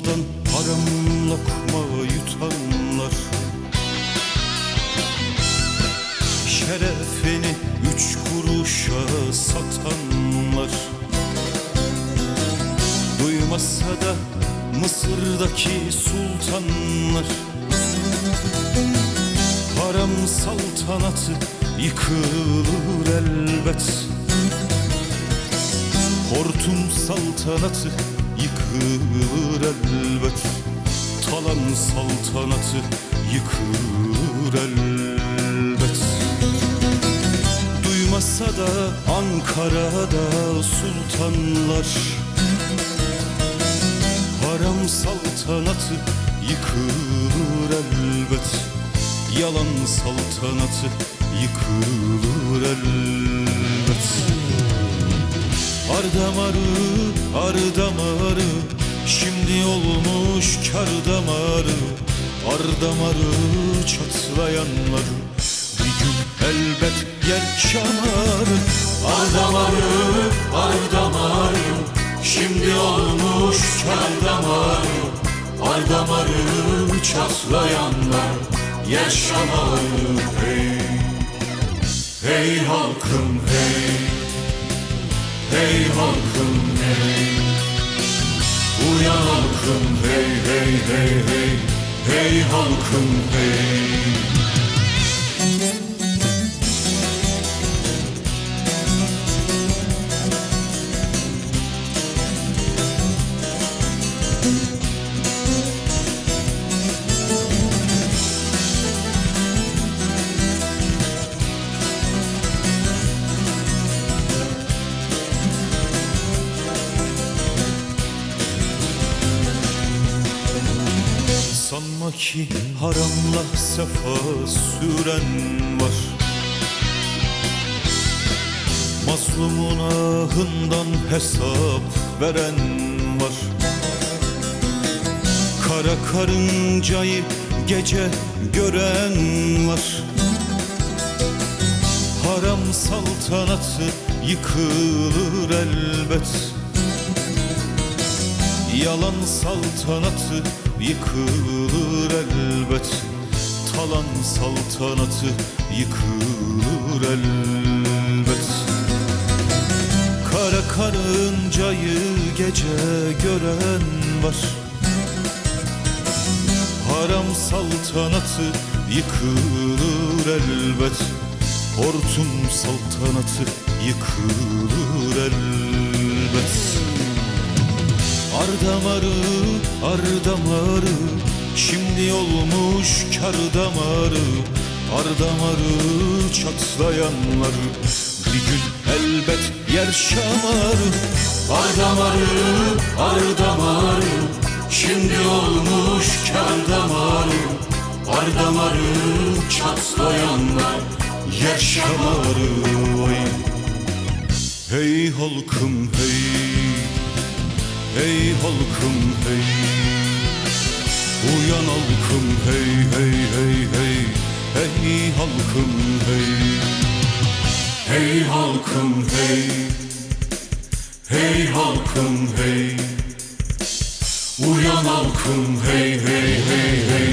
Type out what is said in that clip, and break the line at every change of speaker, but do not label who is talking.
Durmadan haram lokma yutanlar. Şerefini üç kuruşa satanlar. Duymasa da Mısır'daki sultanlar. Haram saltanatı yıkılır elbet. Hortum saltanatı yıkılır elbet Talan saltanatı yıkılır elbet. Duymasa da Ankara'da sultanlar Haram saltanatı yıkılır elbet. Yalan saltanatı yıkılır elbet. Ardamarı, ardamarı Şimdi olmuş kar damarı. Ardamarı çatlayanları Bir gün elbet yer şamarı Ardamarı, ardamarı Şimdi olmuş kar damarı. Ardamarı çatlayanlar Yaşamarı hey Hey halkım hey Hey halkım hey. Uyan halkım hey hey hey hey. Hey halkım hey Ki haramla sefa süren var. Mazlumun ahından hesap veren var. Kara karıncayı gece gören var. Haram saltanatı yıkılır elbet Yalan saltanatı yıkılır elbet. Talan saltanatı yıkılır elbet. Kara karıncayı gece gören var. Haram saltanatı yıkılır elbet. Hortum saltanatı yıkılır elbet Ardamarı, ardamarı Şimdi olmuş kar damarı. Ardamarı çatlayanları Bir gün elbet yer şamarı. Ardamarı, ardamarı Şimdi olmuş kar damarı. Ardamarı çatlayanlar Yer şamarı. Hey halkım hey Hey halkım hey. Uyan halkım hey hey hey hey. Hey halkım hey. Hey halkım hey. Hey halkım hey. Uyan halkım hey hey hey hey